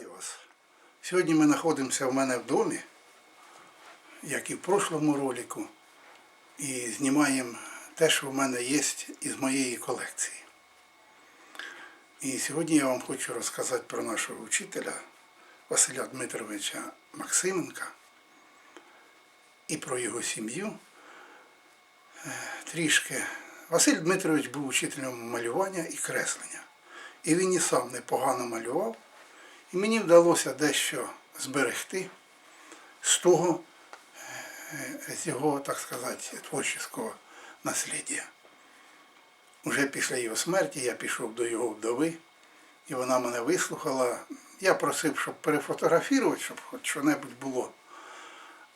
вас. Сьогодні ми знаходимося в мене в домі, як і в прошлому ролику, і знімаємо те, що в мене є із моєї колекції. І сьогодні я вам хочу розказати про нашого вчителя Василя Дмитровича Максименка і про його сім'ю. Е, Трішки. Василь Дмитрович був учителем малювання і креслення. І він і сам непогано малював. І мені вдалося дещо зберегти з того, е, з його, так сказати, творчого наслідя. Уже після його смерті я пішов до його вдови, і вона мене вислухала. Я просив, щоб перефотографувати, щоб хоч що-небудь було.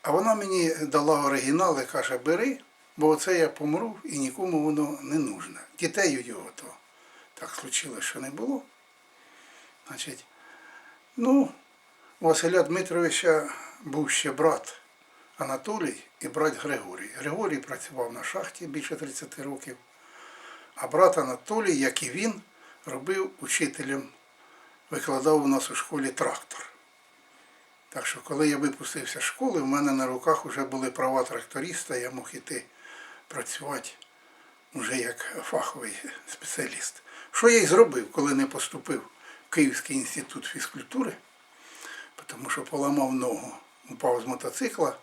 А вона мені дала оригінал і каже, бери, бо оце я помру і нікому воно не нужне. Дітей у його то так случилось, що не було. Значить, ну, у Василя Дмитровича був ще брат Анатолій і брат Григорій. Григорій працював на шахті більше 30 років, а брат Анатолій, як і він, робив учителем, викладав у нас у школі трактор. Так що, коли я випустився з школи, в мене на руках вже були права тракториста, я мог іти працювати вже як фаховий спеціаліст. Що я й зробив, коли не поступив Київський інститут фізкультури, тому що поламав ногу, упав з мотоцикла,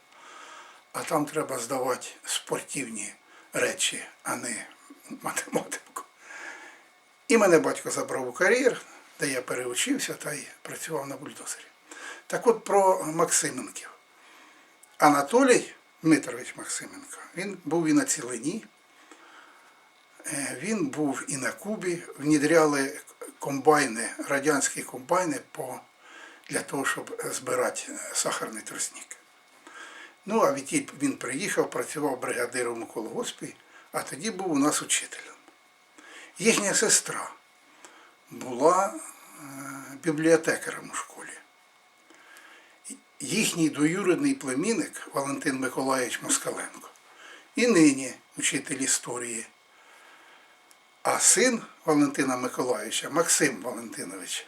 а там треба здавати спортивні речі, а не математику. І мене батько забрав у кар'єр, де я переучився та й працював на бульдозері. Так от про Максименків. Анатолій Дмитрович Максименко, він був і на цілині, Е, він був і на Кубі, внідряли комбайни, радянські комбайни по, для того, щоб збирати сахарний тростник. Ну, а він приїхав, працював бригадиром у колгоспі, а тоді був у нас учителем. Їхня сестра була е, бібліотекарем у школі. Їхній двоюрідний племінник Валентин Миколаївич Москаленко і нині учитель історії. А син Валентина Миколаївича, Максим Валентинович,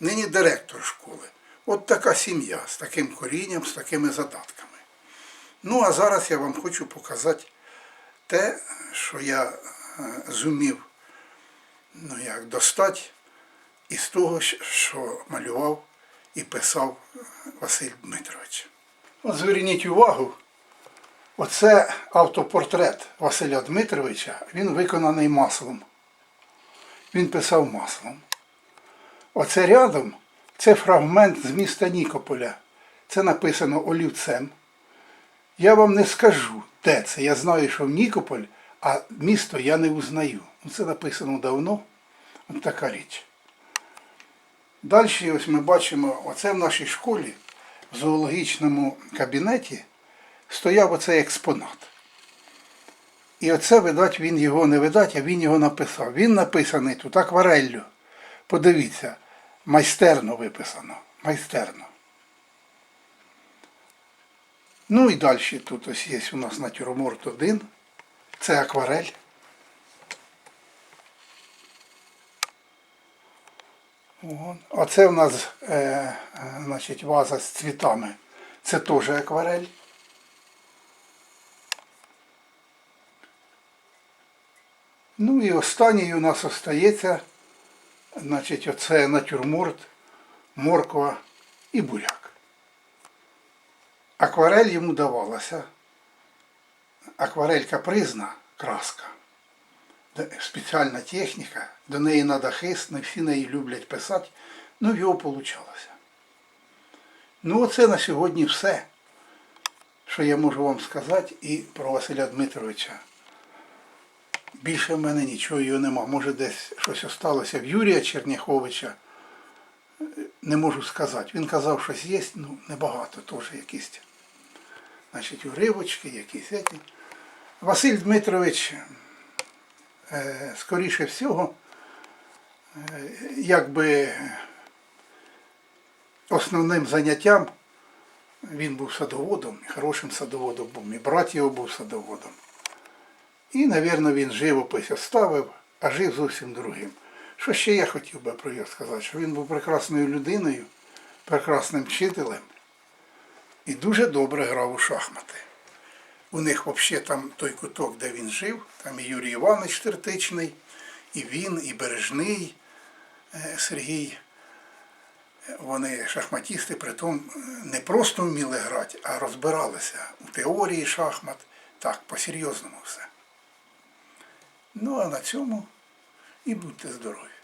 нині директор школи. От така сім'я з таким корінням, з такими задатками. Ну, а зараз я вам хочу показати те, що я е, зумів ну, як, достати із того, що малював і писав Василь Дмитрович. От зверніть увагу, оце автопортрет Василя Дмитровича, він виконаний маслом. Він писав маслом. Оце рядом це фрагмент з міста Нікополя. Це написано олівцем. Я вам не скажу, де це. Я знаю, що в Нікополь, а місто я не узнаю. Ну, Це написано давно. Ось така річ. Далі ось ми бачимо, оце в нашій школі, в зоологічному кабінеті, стояв оцей експонат. І оце, видать, він його не видать, а він його написав. Він написаний тут аквареллю. Подивіться, майстерно виписано. Майстерно. Ну і далі тут ось є у нас натюрморт один. Це акварель. Оце в нас е, е, значить, ваза з цвітами. Це теж акварель. Ну і останній у нас остається, значить, оце натюрморт, морква і буряк. Акварель йому давалася. Акварель капризна краска. Спеціальна техніка, до неї треба хист, не всі неї люблять писати, ну його вийшло. Ну оце на сьогодні все, що я можу вам сказати і про Василя Дмитровича. Більше в мене нічого його нема. Може десь щось осталося в Юрія Черняховича. Не можу сказати. Він казав, щось є, ну небагато теж якісь. Значить, уривочки, якісь. Еті. Василь Дмитрович, е, скоріше всього, е, якби основним заняттям він був садоводом, хорошим садоводом був. І брат його був садоводом. І, мабуть, він живопис оставив, а жив зовсім другим. Що ще я хотів би про його сказати? Що він був прекрасною людиною, прекрасним вчителем і дуже добре грав у шахмати. У них взагалі там той куток, де він жив, там і Юрій Іванович Тертичний, і він, і Бережний е, Сергій. Вони шахматісти, притом не просто вміли грати, а розбиралися у теорії шахмат. Так, по-серйозному все. Ну а на цьому і будьте здорові.